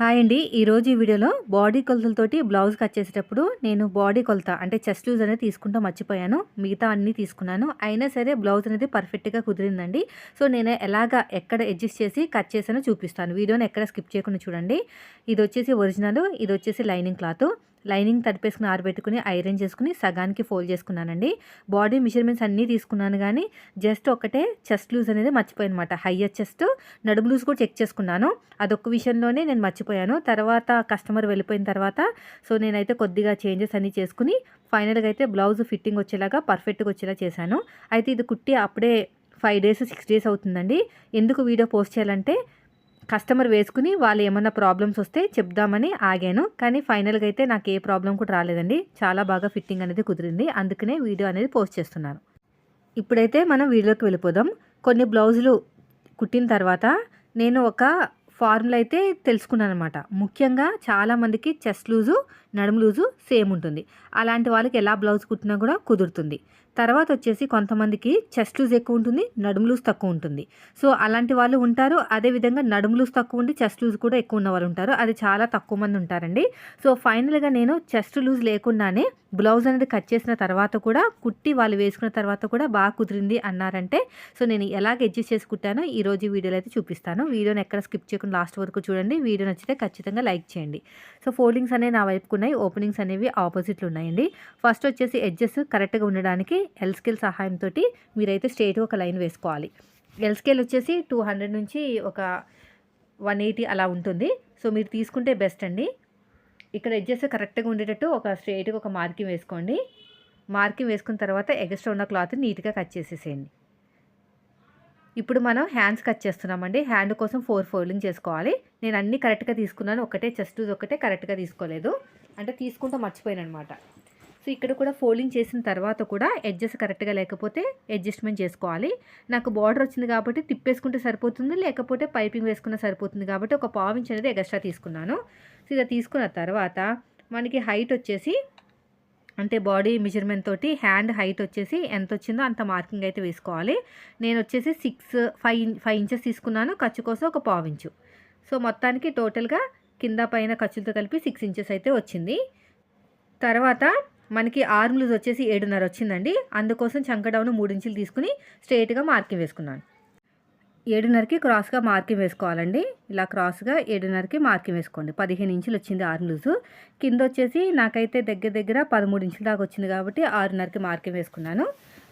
Hi అండి. ఈరోజు ఈ వీడియోలో బాడీ కొలతలతోటి బ్లౌజ్ కట్ చేసేటప్పుడు నేను బాడీ కొలత అంటే చెస్ట్ లూజ్ అనేది తీసుకుంటూ మర్చిపోయాను. మిగతా అన్నీ తీసుకున్నాను. అయినా సరే బ్లౌజ్ అనేది పర్ఫెక్ట్గా కుదిరిందండి. సో నేను ఎలాగ ఎక్కడ అడ్జస్ట్ చేసి కట్ చేసానో చూపిస్తాను. వీడియోని ఎక్కడ స్కిప్ చేయకుండా చూడండి. ఇది వచ్చేసి ఒరిజినల్ ఇది వచ్చేసి లైనింగ్ క్లాత్. లైనింగ్ తడిపేసుకుని ఆరబెట్టుకుని ఐరన్ చేసుకుని సగానికి ఫోల్డ్ చేసుకున్నానండి. బాడీ మెజర్మెంట్స్ అన్నీ తీసుకున్నాను కానీ జస్ట్ ఒకటే చెస్ట్ లూజ్ అనేది మర్చిపోయాను అనమాట హయ్యర్ చెస్ట్ నడుము లూజ్ కూడా చెక్ చేసుకున్నాను. అదొక విషయంలోనే నేను మర్చిపోయాను. తర్వాత కస్టమర్ వెళ్ళిపోయిన తర్వాత సో నేనైతే కొద్దిగా చేంజెస్ అన్నీ చేసుకుని ఫైనల్గా అయితే బ్లౌజ్ ఫిట్టింగ్ వచ్చేలాగా పర్ఫెక్ట్గా వచ్చేలా చేశాను. అయితే ఇది కుట్టి అప్పుడే ఫైవ్ డేస్ సిక్స్ డేస్ అవుతుందండి. ఎందుకు వీడియో పోస్ట్ చేయాలంటే కస్టమర్ వేసుకుని వాళ్ళు ఏమన్నా ప్రాబ్లమ్స్ వస్తే చెప్దామని ఆగాను. కానీ ఫైనల్గా అయితే నాకు ఏ ప్రాబ్లం కూడా రాలేదండి. చాలా బాగా ఫిట్టింగ్ అనేది కుదిరింది. అందుకనే వీడియో అనేది పోస్ట్ చేస్తున్నాను. ఇప్పుడైతే మనం వీడియోకి వెళ్ళిపోదాం. కొన్ని బ్లౌజులు కుట్టిన తర్వాత నేను ఒక ఫార్ములా అయితే తెలుసుకున్నాను అనమాట ముఖ్యంగా చాలామందికి చెస్ట్ లూజు నడుము లూజు సేమ్ ఉంటుంది. అలాంటి వాళ్ళకి ఎలా బ్లౌజ్ కుట్టినా కూడా కుదురుతుంది. తర్వాత వచ్చేసి కొంతమందికి చెస్ట్ లూజ్ ఎక్కువ ఉంటుంది నడుము లూజ్ తక్కువ ఉంటుంది సో అలాంటి వాళ్ళు ఉంటారు. అదేవిధంగా నడుము లూజ్ తక్కువ ఉండి చెస్ట్ లూజ్ కూడా ఎక్కువ ఉన్న వాళ్ళు ఉంటారు. అది చాలా తక్కువ మంది ఉంటారండి. సో ఫైనల్గా నేను చెస్ట్ లూజ్ లేకుండానే బ్లౌజ్ అనేది కట్ చేసిన తర్వాత కూడా కుట్టి వాళ్ళు వేసుకున్న తర్వాత కూడా బాగా కుదిరింది అన్నారంటే సో నేను ఎలాగ అడ్జస్ట్ చేసి కుట్టానో ఈ రోజు వీడియోలో అయితే చూపిస్తాను. వీడియోని ఎక్కడ స్కిప్ చేయకుండా లాస్ట్ వరకు చూడండి. వీడియో నచ్చితే ఖచ్చితంగా లైక్ చేయండి. సో ఫోల్డింగ్స్ అనేవి నా వైపుకు ఉన్నాయి ఓపెనింగ్స్ అనేవి ఆపోజిట్లు ఉన్నాయండి. ఫస్ట్ వచ్చేసి ఎడ్జెస్ కరెక్ట్గా ఉండడానికి ఎల్ స్కేల్ సహాయంతో మీరైతే స్ట్రేట్ ఒక లైన్ వేసుకోవాలి. ఎల్ స్కేల్ వచ్చేసి టూ హండ్రెడ్ నుంచి ఒక వన్ ఎయిటీ అలా ఉంటుంది. సో మీరు తీసుకుంటే బెస్ట్ అండి. ఇక్కడ ఎడ్జెస్ కరెక్ట్గా ఉండేటట్టు ఒక స్ట్రేట్గా ఒక మార్కింగ్ వేసుకోండి. మార్కింగ్ వేసుకున్న తర్వాత ఎగస్ట్రా ఉన్న క్లాత్ నీట్గా కట్ చేసేసేయండి. ఇప్పుడు మనం హ్యాండ్స్ కట్ చేస్తున్నామండి. హ్యాండ్ కోసం ఫోర్ ఫోల్డింగ్ చేసుకోవాలి. నేను అన్నీ కరెక్ట్గా తీసుకున్నాను. ఒకటే చెస్ట్ ఒకటే కరెక్ట్గా తీసుకోలేదు. అంటే తీసుకుంటూ మర్చిపోయాను అనమాట సో ఇక్కడ కూడా ఫోల్డింగ్ చేసిన తర్వాత కూడా ఎడ్జెస్ కరెక్ట్గా లేకపోతే అడ్జస్ట్మెంట్ చేసుకోవాలి. నాకు బార్డర్ వచ్చింది కాబట్టి తిప్పేసుకుంటే సరిపోతుంది లేకపోతే పైపింగ్ వేసుకున్న సరిపోతుంది కాబట్టి ఒక పావించ్ అనేది ఎక్స్ట్రా తీసుకున్నాను. సో ఇలా తీసుకున్న తర్వాత మనకి హైట్ వచ్చేసి అంటే బాడీ మెజర్మెంట్ తోటి హ్యాండ్ హైట్ వచ్చేసి ఎంత వచ్చిందో అంత మార్కింగ్ అయితే వేసుకోవాలి. నేను వచ్చేసి సిక్స్ ఫైవ్ ఫైవ్ ఇంచెస్ తీసుకున్నాను ఖర్చు కోసం ఒక పావించు సో మొత్తానికి టోటల్గా కింద పైన ఖర్చులతో కలిపి సిక్స్ ఇంచెస్ అయితే వచ్చింది. తర్వాత మనకి ఆర్మ్ లూజ్ వచ్చేసి ఏడున్నర వచ్చిందండి. అందుకోసం చంకడౌన్ మూడించులు మూడు ఇంచులు తీసుకుని స్ట్రైట్గా మార్కింగ్ వేసుకున్నాను. ఏడున్నరకి క్రాస్గా మార్కింగ్ వేసుకోవాలండి. ఇలా క్రాస్గా ఏడున్నరకి మార్కింగ్ వేసుకోండి. పదిహేను ఇంచులు వచ్చింది ఆర్మ్ లూజు కింద వచ్చేసి నాకైతే దగ్గర దగ్గర పదమూడు ఇంచుల దాకా వచ్చింది కాబట్టి ఆరున్నరకి మార్కింగ్ వేసుకున్నాను.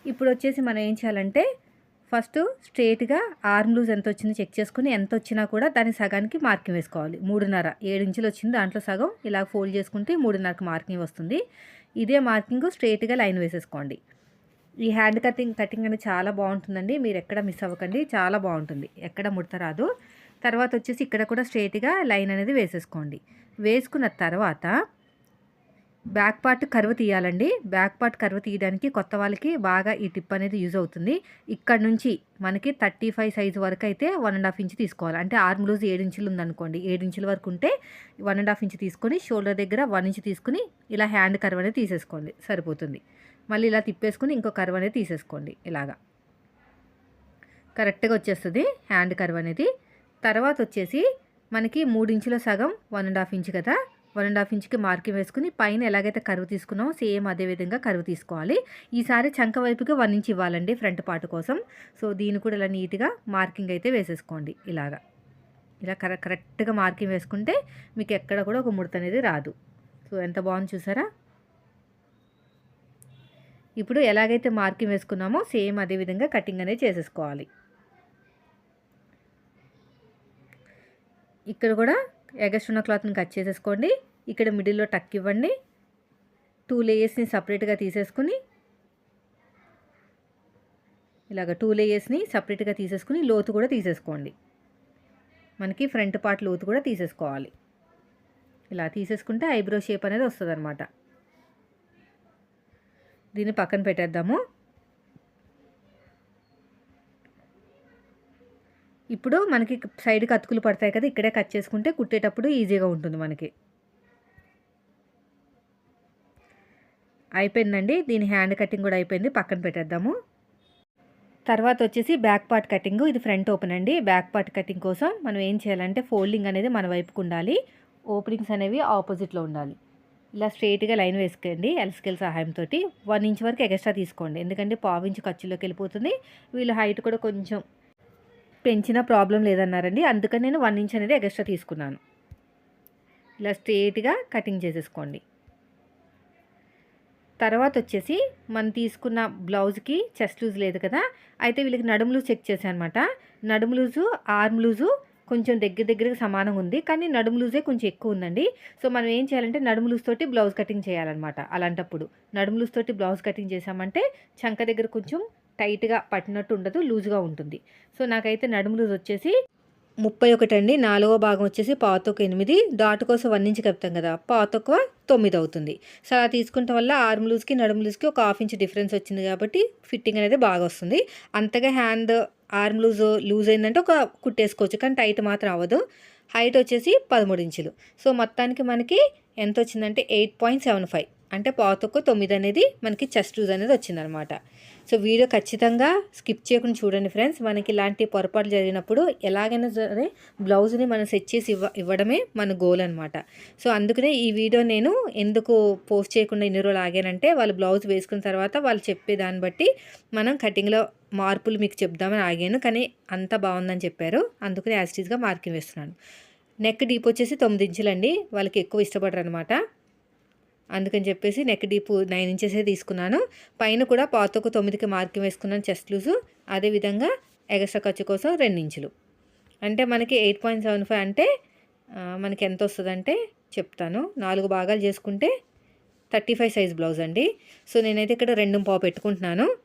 ఇప్పుడు వచ్చేసి మనం ఏం చేయాలంటే ఫస్ట్ స్ట్రేట్గా ఆర్మ్ లూజ్ ఎంత వచ్చిందో చెక్ చేసుకుని ఎంత వచ్చినా కూడా దాని సగానికి మార్కింగ్ వేసుకోవాలి. మూడున్నర. ఏడు ఇంచులు వచ్చింది దాంట్లో సగం. ఇలా ఫోల్డ్ చేసుకుంటే మూడున్నరకు మార్కింగ్ వస్తుంది. ఇదే మార్కింగ్ స్ట్రేట్గా లైన్ వేసేసుకోండి. ఈ హ్యాండ్ కటింగ్ కటింగ్ అనేది చాలా బాగుంటుందండి. మీరు ఎక్కడ మిస్ అవ్వకండి. చాలా బాగుంటుంది. ఎక్కడ ముడత రాదు. తర్వాత వచ్చేసి ఇక్కడ కూడా స్ట్రేట్గా లైన్ అనేది వేసేసుకోండి. వేసుకున్న తర్వాత బ్యాక్ పార్ట్ కరువు తీయాలండి. బ్యాక్ పార్ట్ కరువు తీయడానికి కొత్త వాళ్ళకి బాగా ఈ టిప్ అనేది యూజ్ అవుతుంది. ఇక్కడ నుంచి మనకి థర్టీ ఫైవ్ సైజు వరకు అయితే వన్ అండ్ హాఫ్ ఇంచ్ తీసుకోవాలి. అంటే ఆర్మ్ లూజ్ ఏడు ఇంచులు ఉందనుకోండి. ఏడు ఇంచుల వరకు ఉంటే వన్ అండ్ హాఫ్ ఇంచ్ తీసుకొని షోల్డర్ దగ్గర వన్ ఇంచ్ తీసుకుని ఇలా హ్యాండ్ కర్వ్ అనేది తీసేసుకోండి. సరిపోతుంది. మళ్ళీ ఇలా తిప్పేసుకుని ఇంకో కర్వ్ అనేది తీసేసుకోండి. ఇలాగా. కరెక్ట్గా వచ్చేస్తుంది హ్యాండ్ కర్వ్ అనేది. తర్వాత వచ్చేసి మనకి మూడు ఇంచుల సగం వన్ అండ్ హాఫ్ ఇంచ్ కదా. వన్ అండ్ హాఫ్ ఇంచ్కి మార్కింగ్ వేసుకుని పైన ఎలాగైతే కరువు తీసుకున్నామో సేమ్ అదే విధంగా కరువు తీసుకోవాలి. ఈసారి చంక వైపుకి వన్ ఇంచ్ ఇవ్వాలండి ఫ్రంట్ పార్ట్ కోసం. సో దీన్ని కూడా ఇలా నీట్గా మార్కింగ్ అయితే వేసేసుకోండి ఇలాగా. ఇలా కర కరెక్ట్గా మార్కింగ్ వేసుకుంటే మీకు ఎక్కడ కూడా ఒక ముడత అనేది రాదు. సో ఎంత బాగుంది చూసారా? ఇప్పుడు ఎలాగైతే మార్కింగ్ వేసుకున్నామో సేమ్ అదే విధంగా కటింగ్ అనేది చేసేసుకోవాలి. ఇక్కడ కూడా ఎగస్ట్ ఉన్న క్లాత్ని కట్ చేసేసుకోండి. ఇక్కడ మిడిల్లో టక్ ఇవ్వండి. టూ లేయర్స్ని సపరేట్గా తీసేసుకుని ఇలాగ టూ లేయర్స్ని సపరేట్గా తీసేసుకుని లోతు కూడా తీసేసుకోండి. మనకి ఫ్రంట్ పార్ట్ లోతు కూడా తీసేసుకోవాలి. ఇలా తీసేసుకుంటే ఐబ్రో షేప్ అనేది వస్తుంది అనమాట దీన్ని పక్కన పెట్టేద్దాము. ఇప్పుడు మనకి సైడ్కి అతుకులు పడతాయి కదా ఇక్కడే కట్ చేసుకుంటే కుట్టేటప్పుడు ఈజీగా ఉంటుంది మనకి. అయిపోయిందండి. దీని హ్యాండ్ కటింగ్ కూడా అయిపోయింది. పక్కన పెట్టేద్దాము. తర్వాత వచ్చేసి బ్యాక్ పార్ట్ కటింగ్. ఇది ఫ్రంట్ ఓపెన్ అండి. బ్యాక్ పార్ట్ కటింగ్ కోసం మనం ఏం చేయాలంటే ఫోల్డింగ్ అనేది మన వైపుకు ఉండాలి. ఓపెనింగ్స్ అనేవి ఆపోజిట్లో ఉండాలి. ఇలా స్ట్రైట్గా లైన్ వేసుకోండి ఎల్స్కేల్ సహాయంతో వన్ ఇంచ్ వరకు ఎక్స్ట్రా తీసుకోండి. ఎందుకంటే పావు ఇంచ్ ఖర్చులోకి వెళ్ళిపోతుంది. వీళ్ళు హైట్ కూడా కొంచెం పెంచిన ప్రాబ్లం లేదన్నారండి. అందుకని నేను వన్ ఇంచ్ అనేది ఎక్స్ట్రా తీసుకున్నాను. ఇలా స్ట్రేట్గా కటింగ్ చేసేసుకోండి. తర్వాత వచ్చేసి మనం తీసుకున్న బ్లౌజ్కి చెస్ట్ లూజ్ లేదు కదా అయితే వీళ్ళకి నడుము లూజ్ చెక్ చేశాను అనమాట నడుము లూజు ఆర్మ్ లూజు కొంచెం దగ్గర దగ్గరగా సమానంగా ఉంది. కానీ నడుము లూజే కొంచెం ఎక్కువ ఉందండి. సో మనం ఏం చేయాలంటే నడుము లూజ్ తోటి బ్లౌజ్ కటింగ్ చేయాలన్నమాట. అలాంటప్పుడు నడుము లూజ్ తోటి బ్లౌజ్ కటింగ్ చేసామంటే చంక దగ్గర కొంచెం టైట్గా పట్టినట్టు ఉండదు లూజ్గా ఉంటుంది. సో నాకైతే నడుము లూజ్ వచ్చేసి ముప్పై ఒకటి అండి. నాలుగో భాగం వచ్చేసి పాతొక్క ఎనిమిది. డాట్ కోసం వన్ ఇంచ్ కలుపుతాం కదా పాతొక్క తొమ్మిది అవుతుంది. సో అలా తీసుకుంటాం వల్ల ఆర్మ్ లూజ్కి నడుము లూజ్కి ఒక హాఫ్ ఇంచ్ డిఫరెన్స్ వచ్చింది కాబట్టి ఫిట్టింగ్ అనేది బాగా వస్తుంది. అంతగా హ్యాండ్ ఆర్మ్ లూజ్ లూజ్ అయిందంటే ఒక కుట్టేసుకోవచ్చు కానీ టైట్ మాత్రం అవ్వదు. హైట్ వచ్చేసి పదమూడు ఇంచులు. సో మొత్తానికి మనకి ఎంత వచ్చిందంటే ఎయిట్ పాయింట్ సెవెన్ ఫైవ్. అంటే పాతొక్క తొమ్మిది అనేది మనకి చెస్ట్ లూజ్ అనేది వచ్చిందనమాట. సో వీడియో ఖచ్చితంగా స్కిప్ చేయకుండా చూడండి ఫ్రెండ్స్. మనకి ఇలాంటి పొరపాట్లు జరిగినప్పుడు ఎలాగైనా సరే బ్లౌజ్ని మనం సెట్ చేసి ఇవ్వ ఇవ్వడమే మన గోల్ అనమాట సో అందుకనే ఈ వీడియో నేను ఎందుకు పోస్ట్ చేయకుండా ఇన్ని రోజులు ఆగానంటే వాళ్ళు బ్లౌజ్ వేసుకున్న తర్వాత వాళ్ళు చెప్పే దాన్ని బట్టి మనం కటింగ్లో మార్పులు మీకు చెప్దామని ఆగాను. కానీ అంత బాగుందని చెప్పారు. అందుకని యాజిటీస్గా మార్కింగ్ వేస్తున్నాను. నెక్ డీప్ వచ్చేసి తొమ్మిది ఇంచులండి. వాళ్ళకి ఎక్కువ ఇష్టపడరు అనమాట అందుకని చెప్పేసి నెక్ డీప్ నైన్ ఇంచెసే తీసుకున్నాను. పైన కూడా పాతకు తొమ్మిదికి మార్కింగ్ వేసుకున్నాను చెస్ట్ లూజు అదేవిధంగా ఎగస్ట్రా ఖర్చు కోసం రెండు ఇంచులు. అంటే మనకి ఎయిట్ పాయింట్ సెవెన్ ఫైవ్ అంటే మనకి ఎంత వస్తుందంటే చెప్తాను. నాలుగు భాగాలు చేసుకుంటే థర్టీ ఫైవ్ సైజ్ బ్లౌజ్ అండి. సో నేనైతే ఇక్కడ రెండు పావు పెట్టుకుంటున్నాను.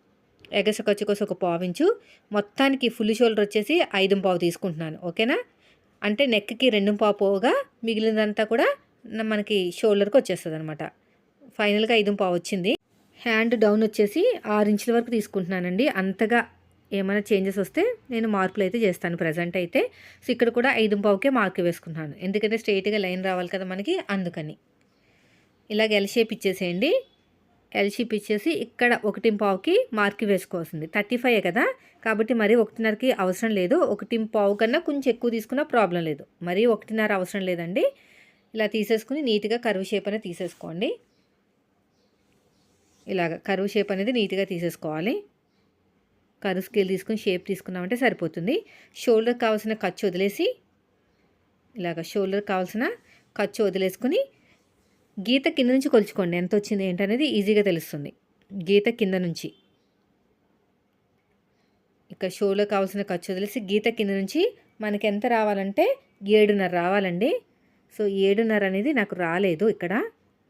ఎగస్ట్రా ఖర్చు కోసం ఒక పావు ఇంచు. మొత్తానికి ఫుల్ షోల్డర్ వచ్చేసి ఐదు పావు తీసుకుంటున్నాను. ఓకేనా? అంటే నెక్కి రెండు పావు పోగా మిగిలినదంతా కూడా మనకి షోల్డర్కి వచ్చేస్తుంది అనమాట ఫైనల్గా ఐదు పావు వచ్చింది. హ్యాండ్ డౌన్ వచ్చేసి ఆరు ఇంచుల వరకు తీసుకుంటున్నానండి. అంతగా ఏమైనా చేంజెస్ వస్తే నేను మార్పులు అయితే చేస్తాను ప్రజెంట్ అయితే. సో ఇక్కడ కూడా ఐదు పావుకే మార్క్ వేసుకున్నాను ఎందుకంటే స్ట్రైట్గా లైన్ రావాలి కదా మనకి అందుకని. ఇలాగ ఎల్ షేప్ ఇచ్చేసేయండి. ఎల్ షేప్ ఇచ్చేసి ఇక్కడ ఒకటి పావుకి మార్క్ వేసుకోవాల్సింది. థర్టీ ఫైవ్ కదా? కాబట్టి మరీ ఒకటిన్నరకి అవసరం లేదు. ఒకటి పావు కన్నా కొంచెం ఎక్కువ తీసుకున్నా ప్రాబ్లం లేదు. మరీ ఒకటిన్నర అవసరం లేదండి. ఇలా తీసేసుకుని నీట్గా కరువు షేప్ అనేది తీసేసుకోండి. ఇలాగ కరువు షేప్ అనేది నీట్గా తీసేసుకోవాలి. కరువు స్కేల్ తీసుకుని షేప్ తీసుకున్నామంటే సరిపోతుంది. షోల్డర్ కావాల్సిన ఖర్చు వదిలేసి ఇలాగ షోల్డర్ కావాల్సిన ఖర్చు వదిలేసుకుని గీత కింద నుంచి కొలుచుకోండి. ఎంత వచ్చింది ఏంటనేది ఈజీగా తెలుస్తుంది. గీత కింద నుంచి. ఇక షోలో కావాల్సిన ఖర్చు వదిలేసి గీత కింద నుంచి మనకి ఎంత రావాలంటే ఏడున్నర రావాలండి. సో ఏడున్నర అనేది నాకు రాలేదు ఇక్కడ.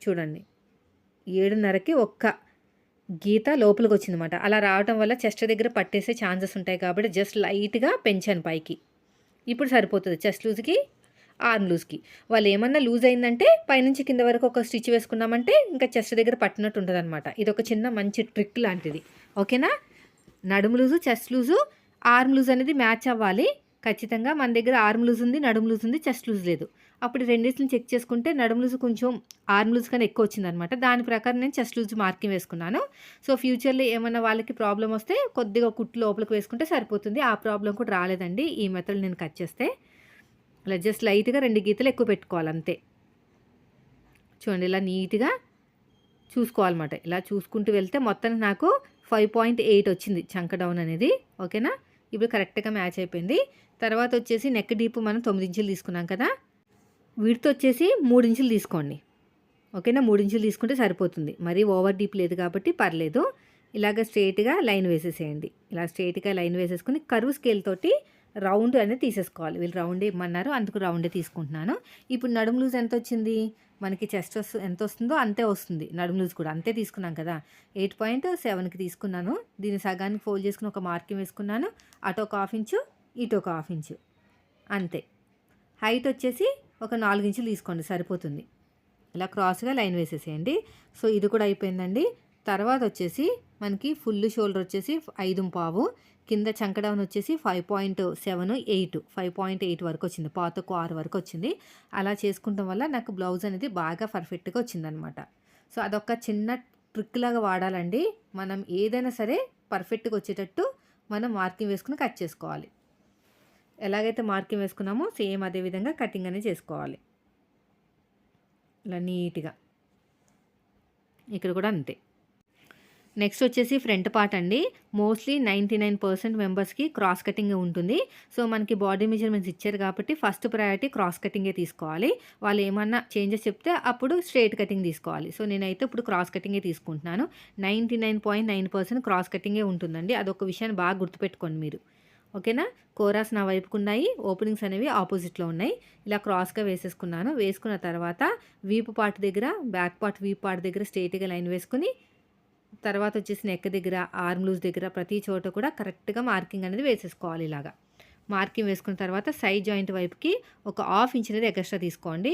చూడండి. ఏడున్నరకి ఒక్క గీత లోపలికి వచ్చిందన్నమాట అలా రావటం వల్ల చెస్ట్ దగ్గర పట్టేసే ఛాన్సెస్ ఉంటాయి కాబట్టి జస్ట్ లైట్గా పెంచాను పైకి. ఇప్పుడు సరిపోతుంది చెస్ట్ లూజ్కి ఆర్మ్ లూజ్కి. వాళ్ళు ఏమన్నా లూజ్ అయిందంటే పైనుంచి కింద వరకు ఒక స్టిచ్ వేసుకున్నామంటే ఇంకా చెస్ట్ దగ్గర పట్టినట్టు ఉంటుంది అనమాట ఇది ఒక చిన్న మంచి ట్రిక్ లాంటిది. ఓకేనా? నడుము loose chest loose arm loose అనేది మ్యాచ్ అవ్వాలి. ఖచ్చితంగా మన దగ్గర ఆర్మ్ లూజ్ ఉంది నడుము లూజ్ ఉంది చెస్ట్ లూజ్ లేదు. అప్పుడు రెండింటిని చెక్ చేసుకుంటే నడుము లూజ్ కొంచెం ఆర్మ్ లూజ్ కన్నా ఎక్కువ వచ్చిందనమాట దాని ప్రకారం నేను చెస్ట్ లూజ్ మార్కింగ్ వేసుకున్నాను. సో ఫ్యూచర్లో ఏమైనా వాళ్ళకి ప్రాబ్లం వస్తే కొద్దిగా కుట్టు లోపలికి వేసుకుంటే సరిపోతుంది. ఆ ప్రాబ్లం కూడా రాలేదండి ఈ మెథడ్ నేను కట్ చేస్తే. ఇలా జస్ట్ లైట్గా రెండు గీతలు ఎక్కువ పెట్టుకోవాలి అంతే చూడండి ఇలా నీట్గా చూసుకోవాలన్నమాట. ఇలా చూసుకుంటూ వెళ్తే మొత్తం నాకు ఫైవ్ పాయింట్ ఎయిట్ వచ్చింది చంక డౌన్ అనేది. ఓకేనా? ఇప్పుడు కరెక్ట్గా మ్యాచ్ అయిపోయింది. తర్వాత వచ్చేసి నెక్ డీప్ మనం తొమ్మిది ఇంచులు తీసుకున్నాం కదా? వీటితో వచ్చేసి మూడు ఇంచులు తీసుకోండి. ఓకేనా? మూడు ఇంచులు తీసుకుంటే సరిపోతుంది. మరీ ఓవర్ డీప్ లేదు కాబట్టి పర్లేదు. ఇలాగ స్ట్రైట్గా లైన్ వేసేసేయండి. ఇలా స్ట్రైట్గా లైన్ వేసేసుకుని కరువు స్కేల్ తోటి రౌండ్ అనేది తీసేసుకోవాలి. వీళ్ళు రౌండ్ ఇమ్మన్నారు అందుకు రౌండే తీసుకుంటున్నాను. ఇప్పుడు నడుము లూజ్ ఎంత వచ్చింది? మనకి చెస్ట్ వస్తు ఎంత వస్తుందో అంతే వస్తుంది. నడుము లూజ్ కూడా అంతే తీసుకున్నాం కదా. ఎయిట్ పాయింట్ సెవెన్కి తీసుకున్నాను. దీన్ని సగానికి ఫోల్డ్ చేసుకుని ఒక మార్కింగ్ వేసుకున్నాను. అటు ఒక హాఫ్ ఇంచు ఇటు ఒక హాఫ్ ఇంచు. అంతే. హైట్ వచ్చేసి ఒక నాలుగు ఇంచులు తీసుకోండి సరిపోతుంది. ఇలా క్రాస్గా లైన్ వేసేసేయండి. సో ఇది కూడా అయిపోయిందండి. తర్వాత వచ్చేసి మనకి ఫుల్ షోల్డర్ వచ్చేసి ఐదు పావు కింద చంకడౌన్ వచ్చేసి five point seven eight five point eight వరకు వచ్చింది. పాతకు ఆరు వరకు వచ్చింది. అలా చేసుకుంటాం వల్ల నాకు బ్లౌజ్ అనేది బాగా పర్ఫెక్ట్గా వచ్చిందనమాట. సో అదొక చిన్న ట్రిక్ లాగా వాడాలండి. మనం ఏదైనా సరే పర్ఫెక్ట్గా వచ్చేటట్టు మనం మార్కింగ్ వేసుకుని కట్ చేసుకోవాలి. ఎలాగైతే మార్కింగ్ వేసుకున్నామో సేమ్ అదే విధంగా కటింగ్ అనేది చేసుకోవాలి. ఇలా నీట్గా. ఇక్కడ కూడా అంతే. నెక్స్ట్ వచ్చేసి ఫ్రంట్ పార్ట్ అండి. మోస్ట్లీ నైంటీ నైన్ పర్సెంట్ మెంబర్స్కి క్రాస్ కటింగ్ ఉంటుంది. సో మనకి బాడీ మెజర్మెంట్స్ ఇచ్చారు కాబట్టి ఫస్ట్ ప్రయారిటీ క్రాస్ కటింగే తీసుకోవాలి. వాళ్ళు ఏమన్నా చేంజెస్ చెప్తే అప్పుడు స్ట్రైట్ కటింగ్ తీసుకోవాలి. సో నేనైతే ఇప్పుడు క్రాస్ కటింగే తీసుకుంటున్నాను. Ninety nine point nine percent cross కటింగే ఉంటుందండి. అదొక విషయాన్ని బాగా గుర్తుపెట్టుకోండి మీరు. ఓకేనా? కోరాస్ నా వైపుకు ఉన్నాయి ఓపెనింగ్స్ అనేవి ఆపోజిట్లో ఉన్నాయి. ఇలా క్రాస్గా వేసేసుకున్నాను. వేసుకున్న తర్వాత వీపు పార్ట్ దగ్గర బ్యాక్ పార్ట్ వీపు పార్ట్ దగ్గర స్ట్రైట్గా లైన్ వేసుకుని తర్వాత వచ్చేసి నెక్ దగ్గర ఆర్మ్ లూజ్ దగ్గర ప్రతి చోట కూడా కరెక్ట్గా మార్కింగ్ అనేది వేసేసుకోవాలి ఇలాగా. మార్కింగ్ వేసుకున్న తర్వాత సైడ్ జాయింట్ వైపుకి ఒక హాఫ్ ఇంచ్ అనేది ఎక్స్ట్రా తీసుకోండి.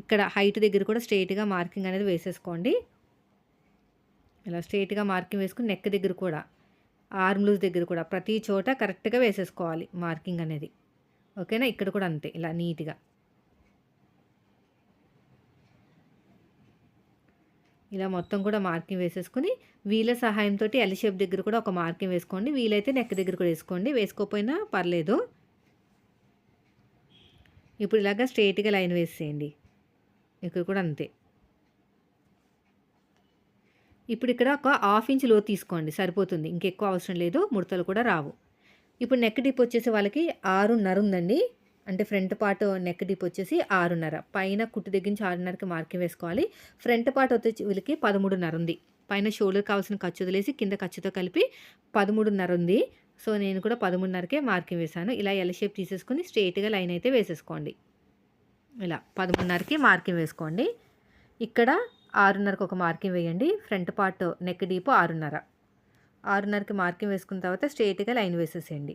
ఇక్కడ హైట్ దగ్గర కూడా స్ట్రైట్గా మార్కింగ్ అనేది వేసేసుకోండి. ఇలా స్ట్రైట్గా మార్కింగ్ వేసుకుని నెక్ దగ్గర కూడా. ఆర్మ్ లూజ్ దగ్గర కూడా ప్రతి చోట కరెక్ట్గా వేసేసుకోవాలి మార్కింగ్ అనేది. ఓకేనా? ఇక్కడ కూడా అంతే ఇలా నీట్గా. ఇలా మొత్తం కూడా మార్కింగ్ వేసేసుకుని వీల సహాయంతో ఎల్ షేప్ దగ్గర కూడా ఒక మార్కింగ్ వేసుకోండి. వీలైతే నెక్ దగ్గర కూడా వేసుకోండి. వేసుకోకపోయినా పర్లేదు. ఇప్పుడు ఇలాగ స్ట్రైట్గా లైన్ వేసేయండి. ఇక్కడ కూడా అంతే. ఇప్పుడు ఇక్కడ ఒక హాఫ్ ఇంచ్లో తీసుకోండి సరిపోతుంది. ఇంకెక్కువ అవసరం లేదు ముడతలు కూడా రావు. ఇప్పుడు నెక్ డిప్ వచ్చేసి వాళ్ళకి ఆరున్నర ఉందండి. అంటే ఫ్రంట్ పార్ట్ నెక్ డిప్ వచ్చేసి ఆరున్నర. పైన కుట్టు దగ్గర నుంచి ఆరున్నరకి మార్కింగ్ వేసుకోవాలి. ఫ్రంట్ పార్ట్ వచ్చేసి వీళ్ళకి పదమూడున్నర ఉంది. పైన షోల్డర్ కావాల్సిన ఖర్చు వదిలేసి కింద ఖర్చుతో కలిపి పదమూడున్నర ఉంది. సో నేను కూడా పదమూడున్నరకే మార్కింగ్ వేశాను. ఇలా ఎల్ షేప్ తీసేసుకుని స్ట్రైట్గా లైన్ అయితే వేసేసుకోండి. ఇలా పదమూడున్నరకి మార్కింగ్ వేసుకోండి. ఇక్కడ ఆరున్నరకు ఒక మార్కింగ్ వేయండి. ఫ్రంట్ పార్ట్ నెక్ డీప్ ఆరున్నర. ఆరున్నరకి మార్కింగ్ వేసుకున్న తర్వాత స్ట్రేట్గా లైన్ వేసేసేయండి.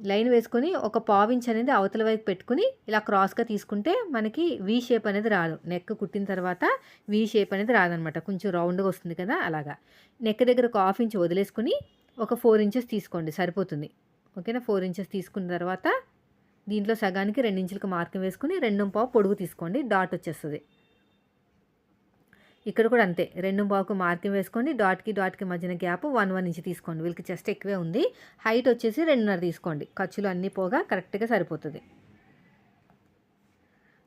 లైన్ వేసుకొని ఒక పావించ్ అనేది అవతల వైపు పెట్టుకుని ఇలా క్రాస్గా తీసుకుంటే మనకి వీ షేప్ అనేది రాదు. నెక్ కుట్టిన తర్వాత వీ షేప్ అనేది రాదనమాట. కొంచెం రౌండ్గా వస్తుంది కదా అలాగా. నెక్ దగ్గర ఒక హాఫ్ ఇంచ్ వదిలేసుకుని ఒక ఫోర్ ఇంచెస్ తీసుకోండి. సరిపోతుంది. ఓకేనా? ఫోర్ ఇంచెస్ తీసుకున్న తర్వాత దీంట్లో సగానికి రెండు ఇంచులకు మార్కింగ్ వేసుకుని రెండు పావు పొడుగు తీసుకోండి. డాట్ వచ్చేస్తుంది. ఇక్కడ కూడా అంతే. రెండు బాకు మార్కింగ్ వేసుకోండి. డాట్కి డాట్కి మధ్యన గ్యాప్ వన్ వన్ ఇంచ్ తీసుకోండి. వీళ్ళకి చెస్ట్ ఎక్కువే ఉంది. హైట్ వచ్చేసి రెండున్నర తీసుకోండి. ఖర్చులు అన్నీ పోగా కరెక్ట్గా సరిపోతుంది.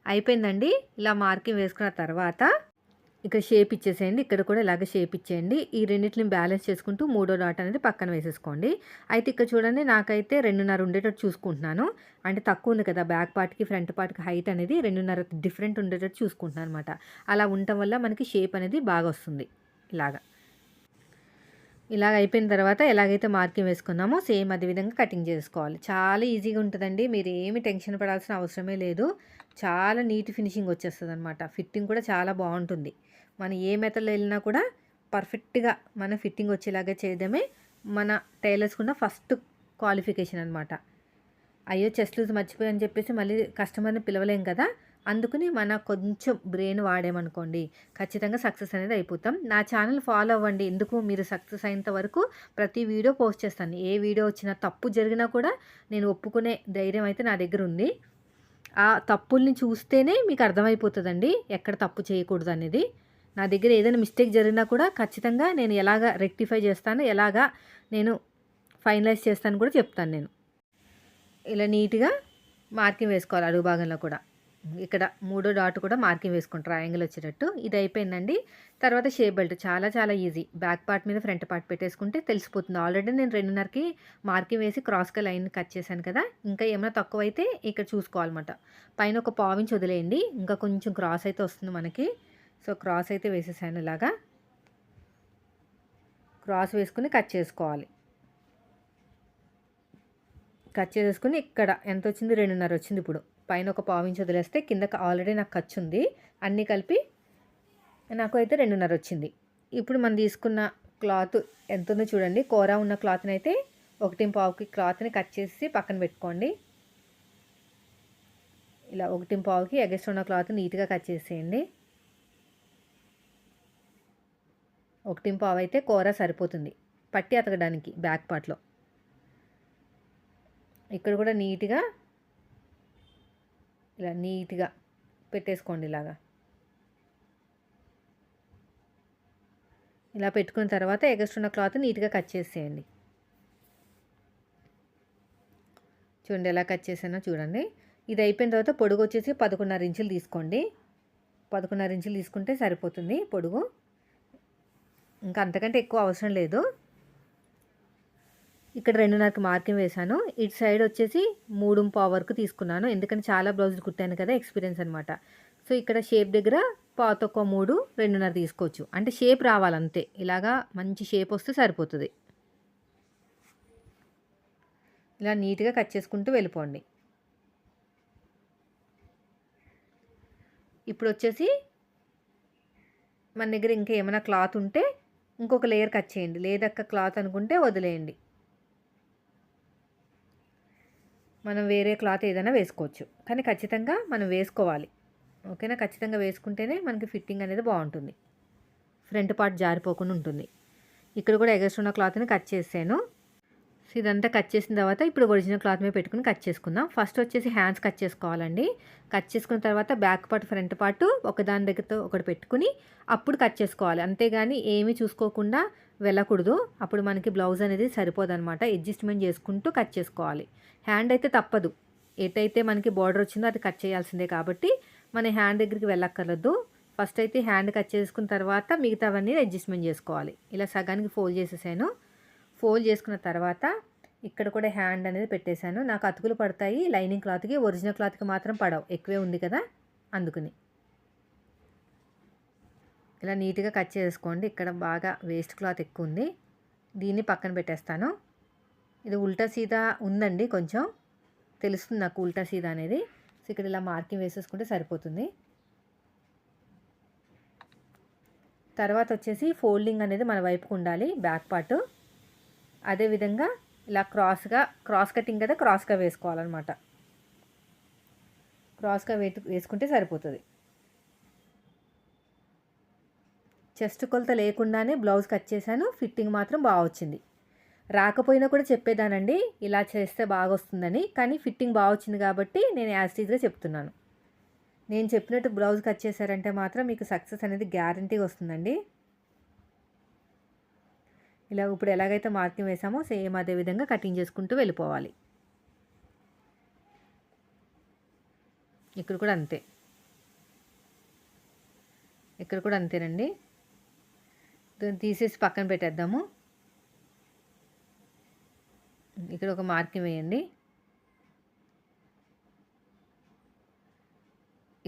అయిపోయిందండి. ఇలా మార్కింగ్ వేసుకున్న తర్వాత ఇక్కడ షేప్ ఇచ్చేసేయండి. ఇక్కడ కూడా ఇలాగ షేప్ ఇచ్చేయండి. ఈ రెండింటిని బ్యాలెన్స్ చేసుకుంటూ మూడో డాట్ అనేది పక్కన వేసేసుకోండి. అయితే ఇక్కడ చూడండి నాకైతే రెండున్నర ఉండేటట్టు చూసుకుంటున్నాను. అంటే తక్కువ ఉంది కదా బ్యాక్ పార్ట్కి ఫ్రంట్ పార్ట్కి హైట్ అనేది రెండున్నర డిఫరెంట్ ఉండేటట్టు చూసుకుంటున్నాను అనమాట అలా ఉండటం వల్ల మనకి షేప్ అనేది బాగా వస్తుంది. ఇలాగా. ఇలాగ అయిపోయిన తర్వాత ఎలాగైతే మార్కింగ్ వేసుకున్నామో సేమ్ అదే విధంగా కటింగ్ చేసుకోవాలి. చాలా ఈజీగా ఉంటుందండి. మీరు ఏమి టెన్షన్ పడాల్సిన అవసరమే లేదు. చాలా నీట్ ఫినిషింగ్ వచ్చేస్తుంది అనమాట ఫిట్టింగ్ కూడా చాలా బాగుంటుంది. మనం ఏ మెథడ్లో వెళ్ళినా కూడా పర్ఫెక్ట్గా మన ఫిట్టింగ్ వచ్చేలాగా చేయడమే మన టైలర్స్ కూడా ఫస్ట్ క్వాలిఫికేషన్ అనమాట అయ్యో చెస్ట్ లూజ్ మర్చిపోయని చెప్పేసి మళ్ళీ కస్టమర్ని పిలవలేం కదా? అందుకని మన కొంచెం బ్రెయిన్ వాడామనుకోండి ఖచ్చితంగా సక్సెస్ అనేది అయిపోతాం. నా ఛానల్ ఫాలో అవ్వండి. ఎందుకు? మీరు సక్సెస్ అయినంత వరకు ప్రతి వీడియో పోస్ట్ చేస్తాను. ఏ వీడియో వచ్చినా తప్పు జరిగినా కూడా నేను ఒప్పుకునే ధైర్యం అయితే నా దగ్గర ఉంది. ఆ తప్పుల్ని చూస్తేనే మీకు అర్థమైపోతుందండి ఎక్కడ తప్పు చేయకూడదు అనేది నా దగ్గర ఏదైనా మిస్టేక్ జరిగినా కూడా ఖచ్చితంగా నేను ఎలాగ రెక్టిఫై చేస్తాను ఎలాగా నేను ఫైనలైజ్ చేస్తాను కూడా చెప్తాను నేను. ఇలా నీట్గా మార్కింగ్ వేసుకోవాలి అడుగు భాగంలో కూడా. ఇక్కడ మూడో డాట్ కూడా మార్కింగ్ వేసుకుంటారు ట్రయాంగిల్ వచ్చేటట్టు. ఇది అయిపోయిందండి. తర్వాత షేప్ బెల్ట్ చాలా చాలా ఈజీ. బ్యాక్ పార్ట్ మీద ఫ్రంట్ పార్ట్ పెట్టేసుకుంటే తెలిసిపోతుంది. ఆల్రెడీ నేను రెండున్నరకి మార్కింగ్ వేసి క్రాస్గా లైన్ కట్ చేశాను కదా ఇంకా ఏమైనా తక్కువ అయితే ఇక్కడ చూసుకోవాలన్నమాట. పైన ఒక పావించి వదిలేయండి ఇంకా కొంచెం క్రాస్ అయితే వస్తుంది మనకి. సో క్రాస్ అయితే వేసేసాను ఇలాగా. క్రాస్ వేసుకుని కట్ చేసుకోవాలి. కట్ చేసుకుని ఇక్కడ ఎంత వచ్చింది? రెండున్నర వచ్చింది ఇప్పుడు. పైన ఒక పావించి వదిలేస్తే కిందకి ఆల్రెడీ నాకు ఖర్చు ఉంది. అన్నీ కలిపి నాకు అయితే రెండున్నర వచ్చింది. ఇప్పుడు మనం తీసుకున్న క్లాత్ ఎంత ఉందో చూడండి. కూర ఉన్న క్లాత్ని అయితే ఒకటి పావుకి క్లాత్ని కట్ చేసి పక్కన పెట్టుకోండి. ఇలా ఒకటి పావుకి ఎగస్ట్ ఉన్న క్లాత్ నీట్గా కట్ చేసేయండి. ఒకటి పావు అయితే కూర సరిపోతుంది. పట్టి అతకడానికి బ్యాక్ పార్ట్లో. ఇక్కడ కూడా నీట్గా ఇలా నీట్గా పెట్టేసుకోండి ఇలాగా. ఇలా పెట్టుకున్న తర్వాత ఎగస్ట్రున్న క్లాత్ నీట్గా కట్ చేసేయండి. చూడండి ఎలా కట్ చేసానో చూడండి. ఇది అయిపోయిన తర్వాత పొడుగు వచ్చేసి పదకొండున్నర ఇంచులు తీసుకోండి. పదకొండున్నర ఇంచులు తీసుకుంటే సరిపోతుంది పొడుగు. ఇంకా అంతకంటే ఎక్కువ అవసరం లేదు. ఇక్కడ రెండున్నరకి మార్కింగ్ వేశాను. ఇటు సైడ్ వచ్చేసి మూడు పావు వరకు తీసుకున్నాను. ఎందుకంటే చాలా బ్లౌజులు కుట్టాను కదా ఎక్స్పీరియన్స్ అనమాట సో ఇక్కడ షేప్ దగ్గర పాతొక్క మూడు రెండున్నర తీసుకోవచ్చు. అంటే షేప్ రావాలంతే. ఇలాగా మంచి షేప్ వస్తే సరిపోతుంది. ఇలా నీట్గా కట్ చేసుకుంటూ వెళ్ళిపోండి. ఇప్పుడు వచ్చేసి మన దగ్గర ఇంకా ఏమైనా క్లాత్ ఉంటే ఇంకొక లేయర్ కట్ చేయండి. లేదక్క క్లాత్ అనుకుంటే వదిలేయండి. మనం వేరే క్లాత్ ఏదైనా వేసుకోవచ్చు. కానీ ఖచ్చితంగా మనం వేసుకోవాలి. ఓకేనా? ఖచ్చితంగా వేసుకుంటేనే మనకి ఫిట్టింగ్ అనేది బాగుంటుంది. ఫ్రంట్ పార్ట్ జారిపోకుండా ఉంటుంది. ఇక్కడ కూడా ఎగస్ట్రున్న క్లాత్ని కట్ చేసాను సో ఇదంతా కట్ చేసిన తర్వాత ఇప్పుడు ఒరిజినల్ క్లాత్ మీద పెట్టుకుని కట్ చేసుకుందాం. ఫస్ట్ వచ్చేసి హ్యాండ్స్ కట్ చేసుకోవాలండి. కట్ చేసుకున్న తర్వాత బ్యాక్ పార్ట్ ఫ్రంట్ పార్ట్ ఒకదాని దగ్గరతో ఒకటి పెట్టుకుని అప్పుడు కట్ చేసుకోవాలి. అంతేగాని ఏమీ చూసుకోకుండా వెళ్ళకూడదు. అప్పుడు మనకి బ్లౌజ్ అనేది సరిపోదనమాట. అడ్జస్ట్మెంట్ చేసుకుంటూ కట్ చేసుకోవాలి. హ్యాండ్ అయితే తప్పదు. ఎటైతే మనకి బార్డర్ వచ్చిందో అది కట్ చేయాల్సిందే కాబట్టి మన హ్యాండ్ దగ్గరికి వెళ్ళక్కర్లేదు. ఫస్ట్ అయితే హ్యాండ్ కట్ చేసుకున్న తర్వాత మిగతావన్నీ అడ్జస్ట్మెంట్ చేసుకోవాలి. ఇలా సగానికి ఫోల్డ్ చేసేసాను. ఫోల్డ్ చేసుకున్న తర్వాత ఇక్కడ కూడా హ్యాండ్ అనేది పెట్టేశాను. నాకు అతుకులు పడతాయి. లైనింగ్ క్లాత్కి ఒరిజినల్ క్లాత్కి మాత్రం పడవు. ఎక్కువే ఉంది కదా అందుకుని. ఇలా నీట్గా కట్ చేసుకోండి. ఇక్కడ బాగా వేస్ట్ క్లాత్ ఎక్కువ ఉంది. దీన్ని పక్కన పెట్టేస్తాను. ఇది ఉల్టా సీదా ఉందండి కొంచెం. తెలుస్తుంది నాకు ఉల్టా సీదా అనేది. సో ఇక్కడ ఇలా మార్కింగ్ వేసేసుకుంటే సరిపోతుంది. తర్వాత వచ్చేసి ఫోల్డింగ్ అనేది మన వైపుకు ఉండాలి. Back part. అదేవిధంగా ఇలా క్రాస్గా క్రాస్ కటింగ్ కదా క్రాస్గా వేసుకోవాలన్నమాట. క్రాస్గా వేటు వేసుకుంటే సరిపోతుంది. చెస్ట్ కొలత లేకుండానే బ్లౌజ్ కట్ చేశాను ఫిట్టింగ్ మాత్రం బాగా వచ్చింది. రాకపోయినా కూడా చెప్పేదానండి ఇలా చేస్తే బాగా వస్తుందని కానీ ఫిట్టింగ్ బాగా వచ్చింది కాబట్టి నేను యాజిటీజ్గా చెప్తున్నాను. నేను చెప్పినట్టు బ్లౌజ్ కట్ చేశారంటే మాత్రం మీకు సక్సెస్ అనేది గ్యారంటీగా వస్తుందండి. ఇలా ఇప్పుడు ఎలాగైతే మార్కింగ్ వేసామో సేమ్ అదే విధంగా కటింగ్ చేసుకుంటూ వెళ్ళిపోవాలి. ఇక్కడ కూడా అంతే. ఇక్కడ కూడా అంతేనండి. దీన్ని తీసేసి పక్కన పెట్టేద్దాము. ఇక్కడ ఒక మార్కింగ్ వేయండి.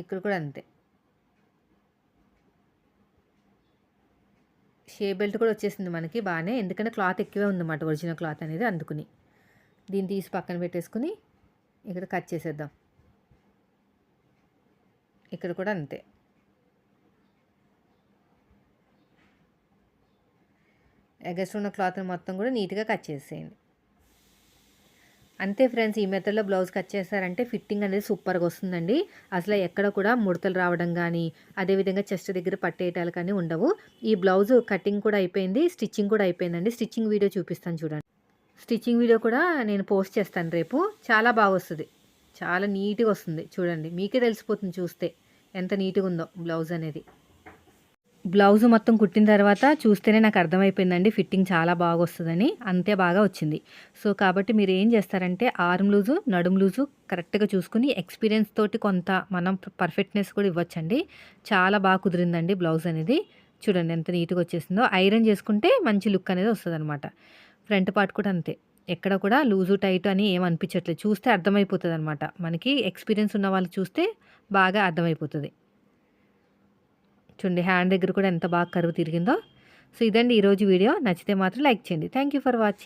ఇక్కడ కూడా అంతే. షే బెల్ట్ కూడా వచ్చేసింది మనకి బాగానే. ఎందుకంటే క్లాత్ ఎక్కువే ఉందన్నమాట ఒరిజినల్ క్లాత్ అనేది అందుకుని. దీన్ని తీసి పక్కన పెట్టేసుకుని ఇక్కడ కట్ చేసేద్దాం. ఇక్కడ కూడా అంతే. ఎగస్ట్ ఉన్న క్లాత్ని మొత్తం కూడా నీట్గా కట్ చేసేయండి. అంతే ఫ్రెండ్స్ ఈ మెథడ్లో బ్లౌజ్ కట్ చేస్తారంటే ఫిట్టింగ్ అనేది సూపర్గా వస్తుందండి. అసలు ఎక్కడ కూడా ముడతలు రావడం కానీ అదేవిధంగా చెస్ట్ దగ్గర పట్టేయటాలు కానీ ఉండవు. ఈ బ్లౌజ్ కటింగ్ కూడా అయిపోయింది స్టిచ్చింగ్ కూడా అయిపోయిందండి. స్టిచ్చింగ్ వీడియో చూపిస్తాను చూడండి. స్టిచ్చింగ్ వీడియో కూడా నేను పోస్ట్ చేస్తాను రేపు. చాలా బాగా వస్తుంది. చాలా నీట్గా వస్తుంది. చూడండి మీకే తెలిసిపోతుంది చూస్తే ఎంత నీట్గా ఉందో బ్లౌజ్ అనేది. బ్లౌజ్ మొత్తం కుట్టిన తర్వాత చూస్తేనే నాకు అర్థమైపోయిందండి ఫిట్టింగ్ చాలా బాగా వస్తుందని అంతే బాగా వచ్చింది. సో కాబట్టి మీరు ఏం చేస్తారంటే ఆర్మ్ లూజు నడుము లూజు కరెక్ట్గా చూసుకుని ఎక్స్పీరియన్స్ తోటి కొంత మనం పర్ఫెక్ట్నెస్ కూడా ఇవ్వచ్చండి. చాలా బాగా కుదిరిందండి బ్లౌజ్ అనేది. చూడండి ఎంత నీట్గా వచ్చేసిందో. ఐరన్ చేసుకుంటే మంచి లుక్ అనేది వస్తుందనమాట ఫ్రంట్ పార్ట్ కూడా అంతే. ఎక్కడ కూడా లూజు టైట్ అని ఏం అనిపించట్లేదు. చూస్తే అర్థమైపోతుంది అనమాట మనకి ఎక్స్పీరియన్స్ ఉన్న వాళ్ళు చూస్తే బాగా అర్థమైపోతుంది. చూడండి హ్యాండ్ దగ్గర కూడా ఎంత బాగా కరువు తిరిగిందో. సో ఇదండి ఈరోజు వీడియో. నచ్చితే మాత్రం లైక్ చేయండి. Thank you for watching